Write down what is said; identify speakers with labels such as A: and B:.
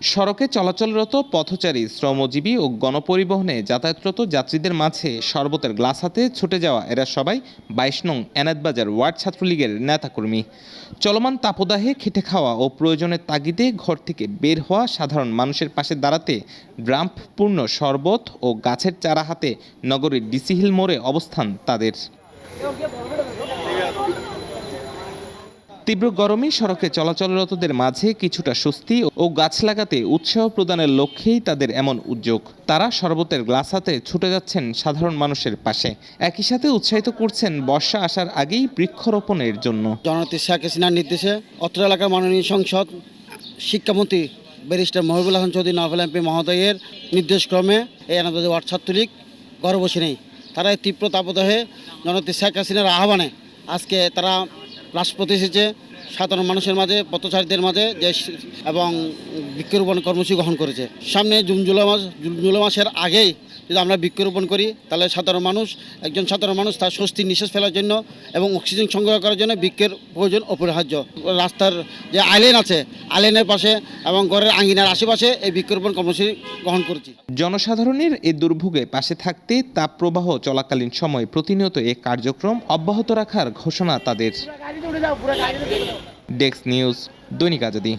A: সড়কে চলাচলরত পথচারী, শ্রমজীবী ও গণপরিবহনে যাতায়াতরত যাত্রীদের মাঝে শরবতের গ্লাস হাতে ছুটে যাওয়া এরা সবাই বাইশ নং এনাদবাজার ওয়ার্ড ছাত্রলীগের নেতাকর্মী। চলমান তাপদাহে খেটে খাওয়া ও প্রয়োজনের তাগিদে ঘর থেকে বের হওয়া সাধারণ মানুষের পাশে দাঁড়াতে ড্রাম্পপূর্ণ শরবত ও গাছের চারা হাতে নগরীর ডিসি হিল মোড়ে অবস্থান তাদের। তীব্র গরমে সড়কে চলাচলরতদের মাঝে কিছুটা স্বস্তি ও গাছ লাগাতে উৎসাহ প্রদানের লক্ষ্যেই তাদের এমন উদ্যোগ। তারা শরবতের গ্লাস হাতে ছুটে যাচ্ছেন সাধারণ মানুষের পাশে। একই সাথে উৎসাহিত করছেন বর্ষা আসার আগেই বৃক্ষরোপণের জন্য।
B: জননেত্রী শেখ হাসিনার নির্দেশে অত্র এলাকার মাননীয় সংসদ শিক্ষামন্ত্রী ব্যারিস্টার মহিবুল হাসান চৌধুরী, নভেল এমপি মহোদয়ের নির্দেশক্রমে এই আনন্দ ওয়ার্ড ছাত্রলীগ ঘরে নেই। তারা তীব্র তাপদাহে জননেত্রী শেখ হাসিনার আহ্বানে আজকে তারা রাষ্ট্রপতি এসেছে সাধারণ মানুষের মাঝে, পথচারীদের মাঝে যে এবং বৃক্ষরোপণ কর্মসূচি গ্রহণ করেছে। সামনে জুন, জুলাই মাস, জুন, জুলাই মাসের আগেই যদি আমরা বৃক্ষরোপণ করি, তাহলে সাধারণ মানুষ, একজন সাধারণ মানুষ তার স্বস্তির নিঃশ্বাস ফেলার জন্য এবং অক্সিজেন সংগ্রহ করার জন্য বৃক্ষের প্রয়োজন অপরিহার্য। রাস্তার যে আইলেন আছে, আইলেনের পাশে এবং ঘরের আঙ্গিনার আশেপাশে এই বৃক্ষরোপণ কর্মসূচি গ্রহণ করেছি।
A: জনসাধারণের এই দুর্ভোগে পাশে থাকতে তাপপ্রবাহ চলাকালীন সময় প্রতিনিয়ত এ কার্যক্রম অব্যাহত রাখার ঘোষণা তাদের। ডেস্ক নিউজ দৈনিক আজাদি।